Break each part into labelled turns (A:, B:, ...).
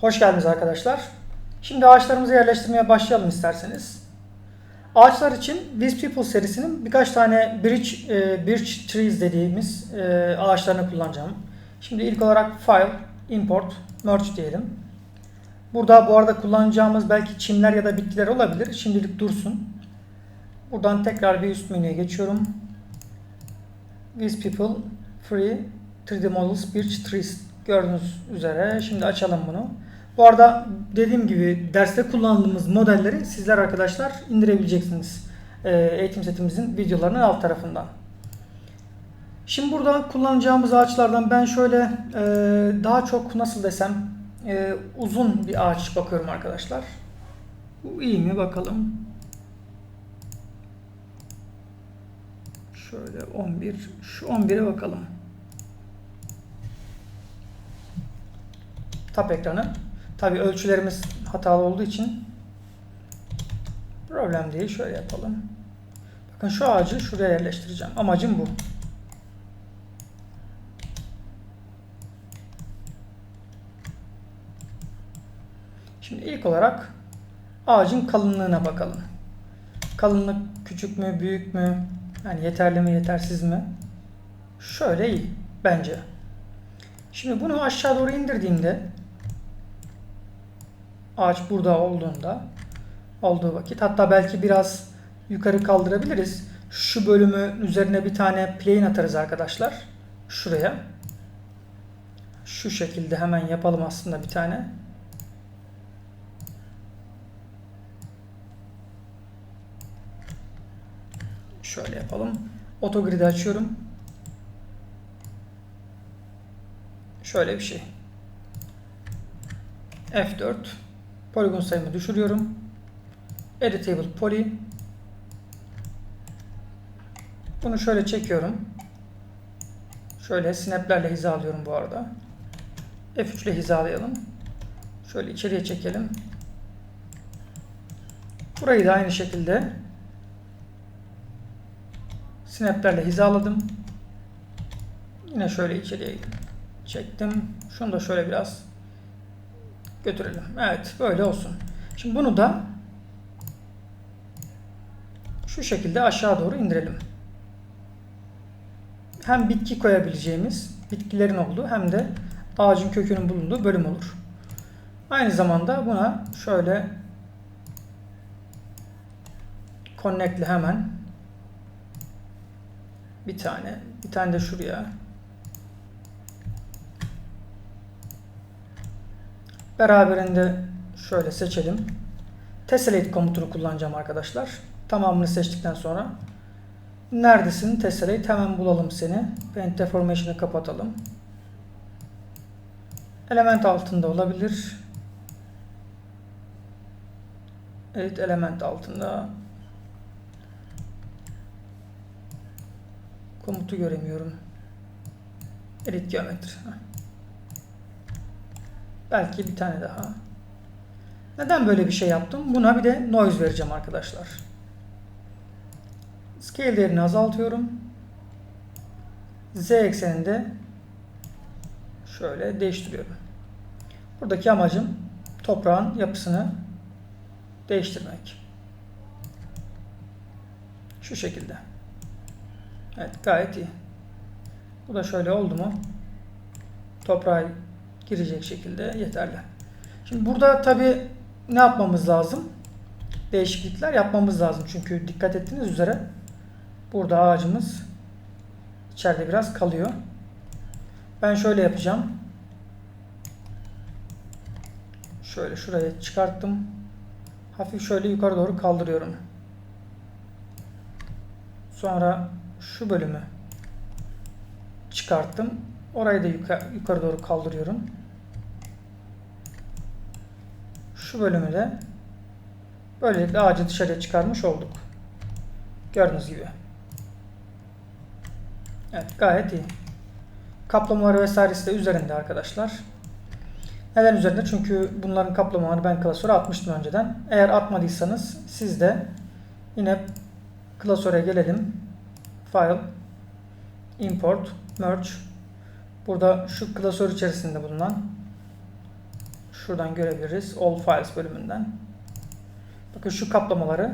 A: Hoş geldiniz arkadaşlar. Şimdi ağaçlarımızı yerleştirmeye başlayalım isterseniz. Ağaçlar için These People serisinin birkaç tane bridge, e, bridge trees dediğimiz e, ağaçlarını kullanacağım. Şimdi ilk olarak File, Import, Merge diyelim. Burada bu arada kullanacağımız belki çimler ya da bitkiler olabilir. Şimdilik dursun. Buradan tekrar bir üst menüye geçiyorum. These People, Free, 3D Models, Bridge Trees gördüğünüz üzere. Şimdi açalım bunu. Bu arada dediğim gibi derste kullandığımız modelleri sizler arkadaşlar indirebileceksiniz. Ee, eğitim setimizin videolarının alt tarafından. Şimdi burada kullanacağımız ağaçlardan ben şöyle e, daha çok nasıl desem e, uzun bir ağaç bakıyorum arkadaşlar. Bu iyi mi bakalım. Şöyle 11. Şu 11'e bakalım. Tap ekranı. Tabi ölçülerimiz hatalı olduğu için problem değil. Şöyle yapalım. Bakın şu ağacı şuraya yerleştireceğim. Amacım bu. Şimdi ilk olarak ağacın kalınlığına bakalım. Kalınlık küçük mü, büyük mü? Yani yeterli mi, yetersiz mi? Şöyle iyi bence. Şimdi bunu aşağı doğru indirdiğimde ağaç burada olduğunda olduğu vakit hatta belki biraz yukarı kaldırabiliriz. Şu bölümü üzerine bir tane plane atarız arkadaşlar. Şuraya. Şu şekilde hemen yapalım aslında bir tane. Şöyle yapalım. Otogrid'i açıyorum. Şöyle bir şey. F4 Poligon sayımı düşürüyorum. Editable Poly Bunu şöyle çekiyorum. Şöyle snaplerle hizalıyorum bu arada. F3 ile hizalayalım. Şöyle içeriye çekelim. Burayı da aynı şekilde snaplerle hizaladım. Yine şöyle içeriye çektim. Şunu da şöyle biraz götürelim. Evet böyle olsun. Şimdi bunu da şu şekilde aşağı doğru indirelim. Hem bitki koyabileceğimiz bitkilerin olduğu hem de ağacın kökünün bulunduğu bölüm olur. Aynı zamanda buna şöyle connect'le hemen bir tane bir tane de şuraya Beraberinde şöyle seçelim. Tessellate komutunu kullanacağım arkadaşlar. Tamamını seçtikten sonra neredesin Tessellate hemen bulalım seni. Paint Deformation'ı kapatalım. Element altında olabilir. Evet element altında. Komutu göremiyorum. Edit geometri. Belki bir tane daha. Neden böyle bir şey yaptım? Buna bir de noise vereceğim arkadaşlar. Scale değerini azaltıyorum. Z ekseninde şöyle değiştiriyorum. Buradaki amacım toprağın yapısını değiştirmek. Şu şekilde. Evet gayet iyi. Bu da şöyle oldu mu? Toprağı girecek şekilde yeterli. Şimdi burada tabi ne yapmamız lazım? Değişiklikler yapmamız lazım. Çünkü dikkat ettiğiniz üzere burada ağacımız içeride biraz kalıyor. Ben şöyle yapacağım. Şöyle şuraya çıkarttım. Hafif şöyle yukarı doğru kaldırıyorum. Sonra şu bölümü çıkarttım. Orayı da yukarı, yukarı doğru kaldırıyorum. Şu bölümü de böylelikle ağacı dışarıya çıkarmış olduk. Gördüğünüz gibi. Evet gayet iyi. Kaplamaları vesairesi de üzerinde arkadaşlar. Neden üzerinde? Çünkü bunların kaplamalarını ben klasöre atmıştım önceden. Eğer atmadıysanız siz de yine klasöre gelelim. File, Import, Merge. Burada şu klasör içerisinde bulunan Şuradan görebiliriz. All Files bölümünden. Bakın şu kaplamaları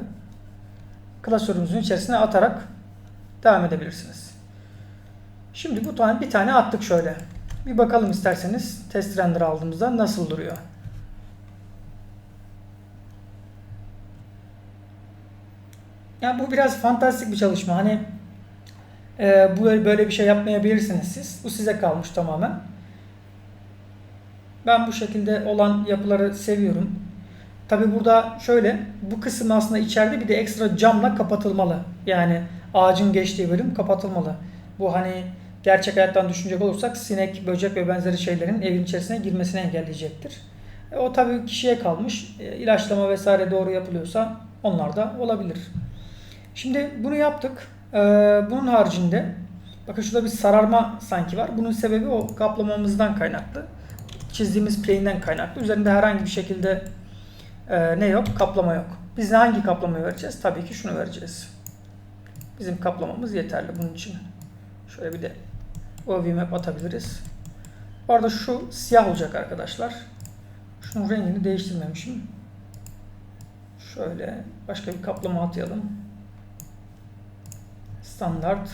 A: klasörümüzün içerisine atarak devam edebilirsiniz. Şimdi bu tane bir tane attık şöyle. Bir bakalım isterseniz test render aldığımızda nasıl duruyor. Ya bu biraz fantastik bir çalışma. Hani e, böyle bir şey yapmayabilirsiniz siz. Bu size kalmış tamamen. Ben bu şekilde olan yapıları seviyorum. Tabi burada şöyle bu kısım aslında içeride bir de ekstra camla kapatılmalı. Yani ağacın geçtiği bölüm kapatılmalı. Bu hani gerçek hayattan düşünecek olursak sinek, böcek ve benzeri şeylerin evin içerisine girmesini engelleyecektir. E, o tabii kişiye kalmış. E, ilaçlama vesaire doğru yapılıyorsa onlar da olabilir. Şimdi bunu yaptık. E, bunun haricinde bakın şurada bir sararma sanki var. Bunun sebebi o kaplamamızdan kaynaklı. Çizdiğimiz plane'den kaynaklı. Üzerinde herhangi bir şekilde e, ne yok? Kaplama yok. Biz hangi kaplamayı vereceğiz? Tabii ki şunu vereceğiz. Bizim kaplamamız yeterli bunun için. Şöyle bir de OV map atabiliriz. Bu arada şu siyah olacak arkadaşlar. Şunun rengini değiştirmemişim. Şöyle başka bir kaplama atayalım. Standart.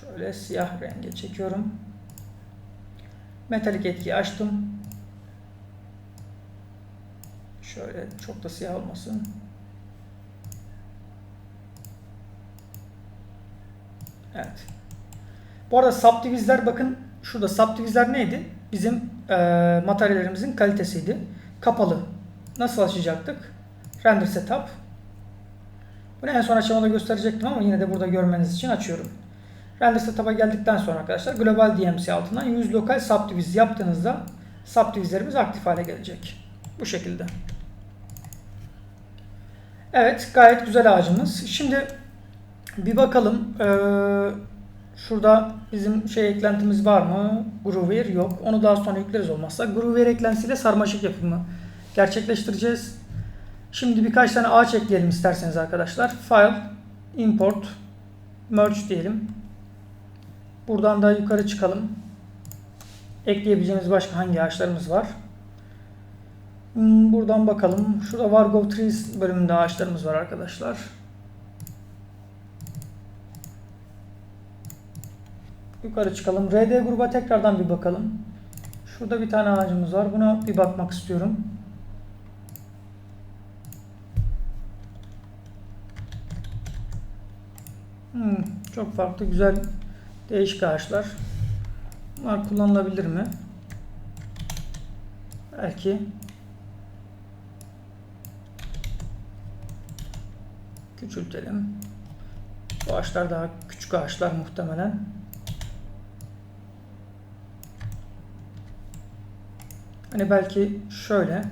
A: Şöyle siyah renge çekiyorum. Metalik etkiyi açtım. Şöyle çok da siyah olmasın. Evet. Bu arada subdivize'ler bakın şurada subdivize'ler neydi? Bizim e, materyallerimizin kalitesiydi. Kapalı. Nasıl açacaktık? Render setup. Bunu en son aşamada gösterecektim ama yine de burada görmeniz için açıyorum. Render setup'a geldikten sonra arkadaşlar global DMC altından 100 lokal subdivise yaptığınızda subdivize'lerimiz aktif hale gelecek. Bu şekilde. Evet gayet güzel ağacımız. Şimdi bir bakalım. Ee, şurada bizim şey eklentimiz var mı? Groover yok. Onu daha sonra yükleriz olmazsa. Groover eklentisiyle sarmaşık yapımı gerçekleştireceğiz. Şimdi birkaç tane ağaç ekleyelim isterseniz arkadaşlar. File, import, merge diyelim. Buradan da yukarı çıkalım. Ekleyebileceğimiz başka hangi ağaçlarımız var? Hmm, buradan bakalım. Şurada Vargo Trees bölümünde ağaçlarımız var arkadaşlar. Yukarı çıkalım. RD gruba tekrardan bir bakalım. Şurada bir tane ağacımız var. Buna bir bakmak istiyorum. Hmm, çok farklı, güzel, değişik ağaçlar. Bunlar kullanılabilir mi? Belki. Küçültelim. Bu ağaçlar daha küçük ağaçlar muhtemelen. Hani belki şöyle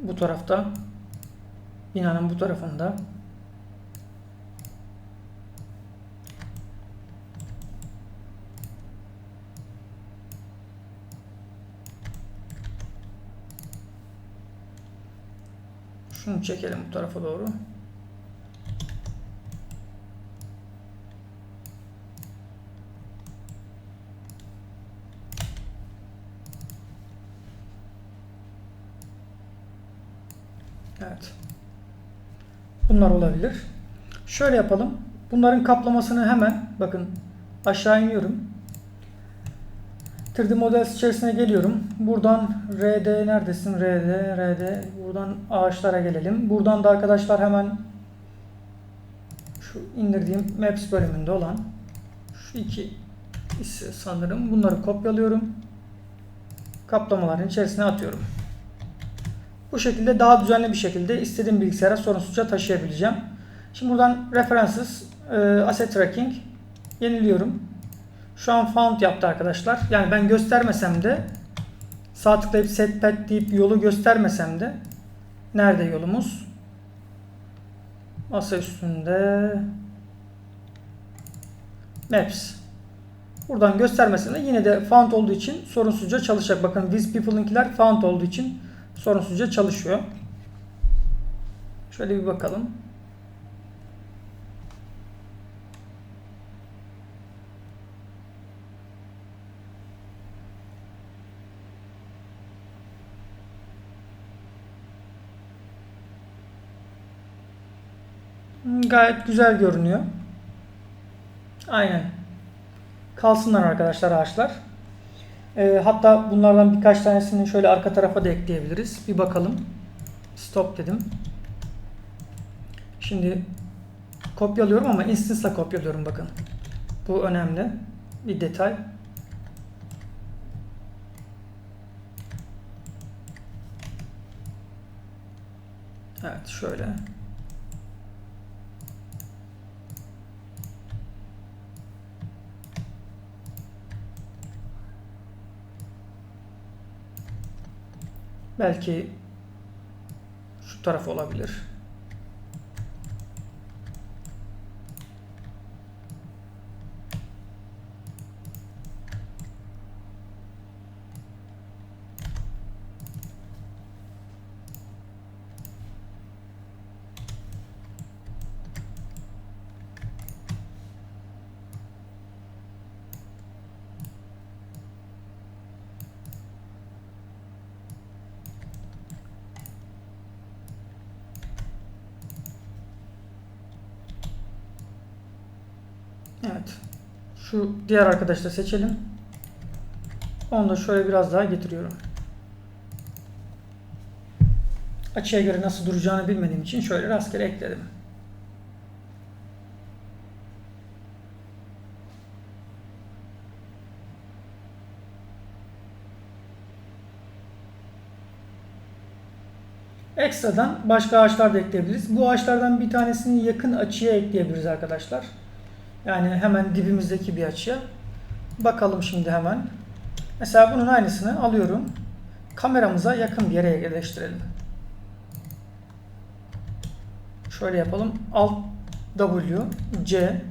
A: bu tarafta binanın bu tarafında Şunu çekelim bu tarafa doğru. Evet. Bunlar olabilir. Şöyle yapalım. Bunların kaplamasını hemen bakın aşağı iniyorum. 3D Models içerisine geliyorum. Buradan RD neredesin? RD, RD. Buradan ağaçlara gelelim. Buradan da arkadaşlar hemen şu indirdiğim Maps bölümünde olan şu iki ise sanırım. Bunları kopyalıyorum. Kaplamaların içerisine atıyorum. Bu şekilde daha düzenli bir şekilde istediğim bilgisayara sorunsuzca taşıyabileceğim. Şimdi buradan References, e, Asset Tracking yeniliyorum. Şu an found yaptı arkadaşlar. Yani ben göstermesem de sağ tıklayıp set path deyip yolu göstermesem de nerede yolumuz? Masa üstünde Maps. Buradan göstermesem de yine de found olduğu için sorunsuzca çalışacak. Bakın these people'ınkiler found olduğu için sorunsuzca çalışıyor. Şöyle bir bakalım. Gayet güzel görünüyor. Aynen. Kalsınlar arkadaşlar ağaçlar. Ee, hatta bunlardan birkaç tanesini şöyle arka tarafa da ekleyebiliriz. Bir bakalım. Stop dedim. Şimdi kopyalıyorum ama instance'la kopyalıyorum bakın. Bu önemli. Bir detay. Evet şöyle. Belki şu taraf olabilir. Evet. Şu diğer arkadaşı da seçelim. Onu da şöyle biraz daha getiriyorum. Açıya göre nasıl duracağını bilmediğim için şöyle rastgele ekledim. Ekstradan başka ağaçlar da ekleyebiliriz. Bu ağaçlardan bir tanesini yakın açıya ekleyebiliriz arkadaşlar. Yani hemen dibimizdeki bir açıya. Bakalım şimdi hemen. Mesela bunun aynısını alıyorum. Kameramıza yakın bir yere yerleştirelim. Şöyle yapalım. Alt W, C,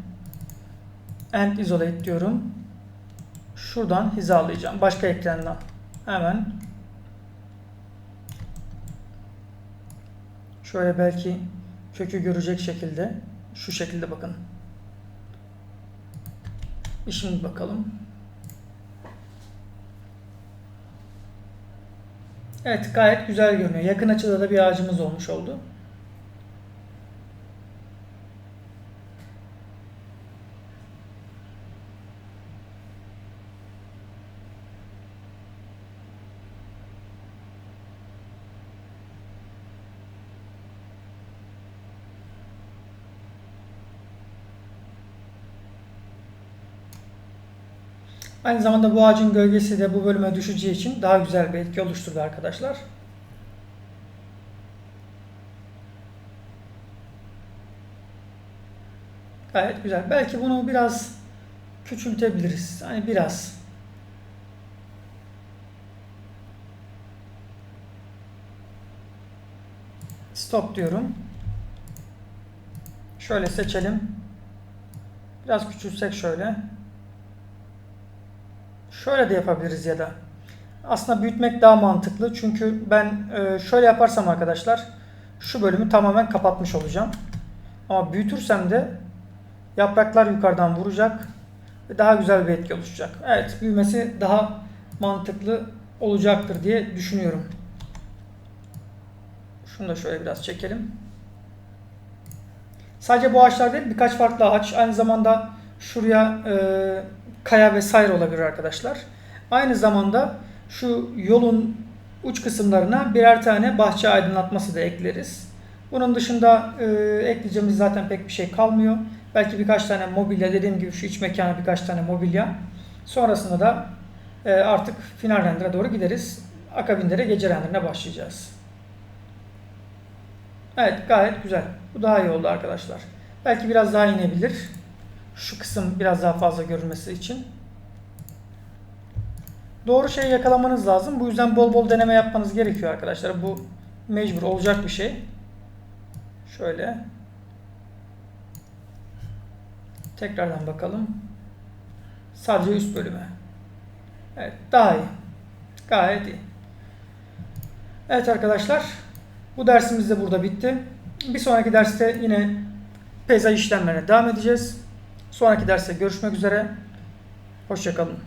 A: End Isolate diyorum. Şuradan hizalayacağım. Başka ekranda. Hemen. Şöyle belki kökü görecek şekilde. Şu şekilde bakın. Bir şimdi bakalım. Evet gayet güzel görünüyor. Yakın açıda da bir ağacımız olmuş oldu. Aynı zamanda bu ağacın gölgesi de bu bölüme düşeceği için daha güzel bir etki oluşturdu arkadaşlar. Gayet güzel. Belki bunu biraz küçültebiliriz. Hani biraz. Stop diyorum. Şöyle seçelim. Biraz küçülsek şöyle. Şöyle de yapabiliriz ya da. Aslında büyütmek daha mantıklı. Çünkü ben e, şöyle yaparsam arkadaşlar şu bölümü tamamen kapatmış olacağım. Ama büyütürsem de yapraklar yukarıdan vuracak ve daha güzel bir etki oluşacak. Evet büyümesi daha mantıklı olacaktır diye düşünüyorum. Şunu da şöyle biraz çekelim. Sadece bu ağaçlar değil birkaç farklı ağaç. Aynı zamanda şuraya e, kaya vesaire olabilir arkadaşlar. Aynı zamanda şu yolun uç kısımlarına birer tane bahçe aydınlatması da ekleriz. Bunun dışında e, ekleyeceğimiz zaten pek bir şey kalmıyor. Belki birkaç tane mobilya dediğim gibi şu iç mekana birkaç tane mobilya. Sonrasında da e, artık final render'a doğru gideriz. Akabinde de gece renderine başlayacağız. Evet gayet güzel. Bu daha iyi oldu arkadaşlar. Belki biraz daha inebilir. Şu kısım biraz daha fazla görünmesi için. Doğru şeyi yakalamanız lazım. Bu yüzden bol bol deneme yapmanız gerekiyor arkadaşlar. Bu mecbur olacak bir şey. Şöyle. Tekrardan bakalım. Sadece üst bölüme. Evet daha iyi. Gayet iyi. Evet arkadaşlar. Bu dersimiz de burada bitti. Bir sonraki derste yine peyzaj işlemlerine devam edeceğiz. Sonraki derste görüşmek üzere. Hoşçakalın.